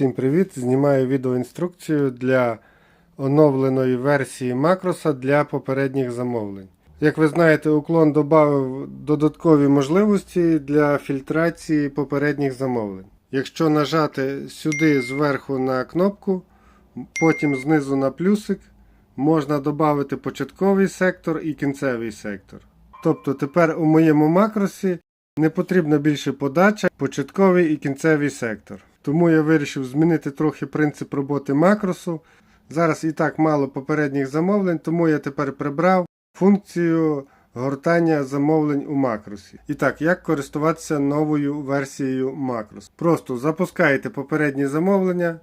Всім привіт! Знімаю відеоінструкцію для оновленої версії макроса для попередніх замовлень. Як ви знаєте, уклон додав додаткові можливості для фільтрації попередніх замовлень. Якщо нажати сюди зверху на кнопку, потім знизу на плюсик, можна додати початковий сектор і кінцевий сектор. Тобто тепер у моєму макросі не потрібна більше подача, початковий і кінцевий сектор. Тому я вирішив змінити трохи принцип роботи макросу. Зараз і так мало попередніх замовлень, тому я тепер прибрав функцію гортання замовлень у макросі. І так, як користуватися новою версією макрос? Просто запускаєте попередні замовлення.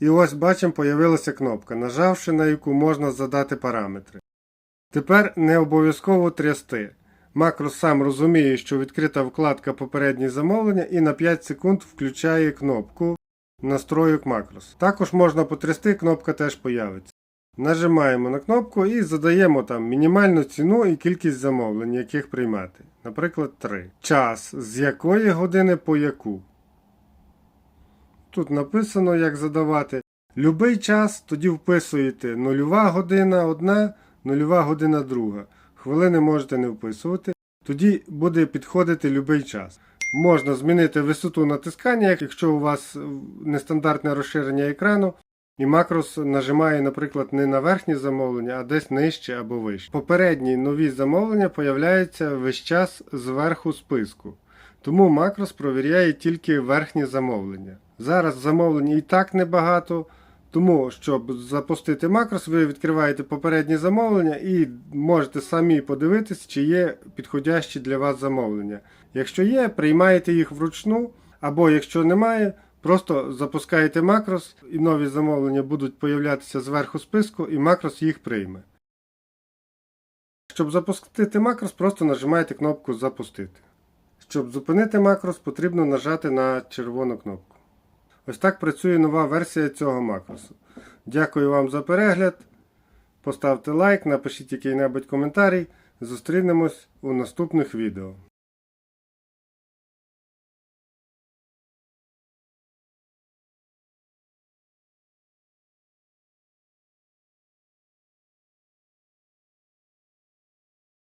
І ось бачимо, появилася кнопка, нажавши на яку можна задати параметри. Тепер не обов'язково трясти. Макрос сам розуміє, що відкрита вкладка попередні замовлення і на 5 секунд включає кнопку настройок макрос. Також можна потрясти, кнопка теж появиться. Нажимаємо на кнопку і задаємо там мінімальну ціну і кількість замовлень, яких приймати. Наприклад, 3. Час з якої години по яку. Тут написано, як задавати. Любий час тоді вписуєте нульова година одна, нульова година друга. Хвилини можете не вписувати. Тоді буде підходити будь-який час. Можна змінити висоту натискання, якщо у вас нестандартне розширення екрану, і макрос нажимає, наприклад, не на верхнє замовлення, а десь нижче або вище. Попередні нові замовлення появляються весь час зверху списку. Тому макрос провіряє тільки верхнє замовлення. Зараз замовлень і так небагато. Тому, щоб запустити макрос, ви відкриваєте попередні замовлення і можете самі подивитись, чи є підходящі для вас замовлення. Якщо є, приймаєте їх вручну, або якщо немає, просто запускаєте макрос і нові замовлення будуть появлятися зверху списку, і макрос їх прийме. Щоб запустити макрос, просто нажимаєте кнопку Запустити. Щоб зупинити макрос, потрібно нажати на червону кнопку. Ось так працює нова версія цього макросу. Дякую вам за перегляд. Поставте лайк, напишіть який-небудь коментарій. Зустрінемось у наступних відео.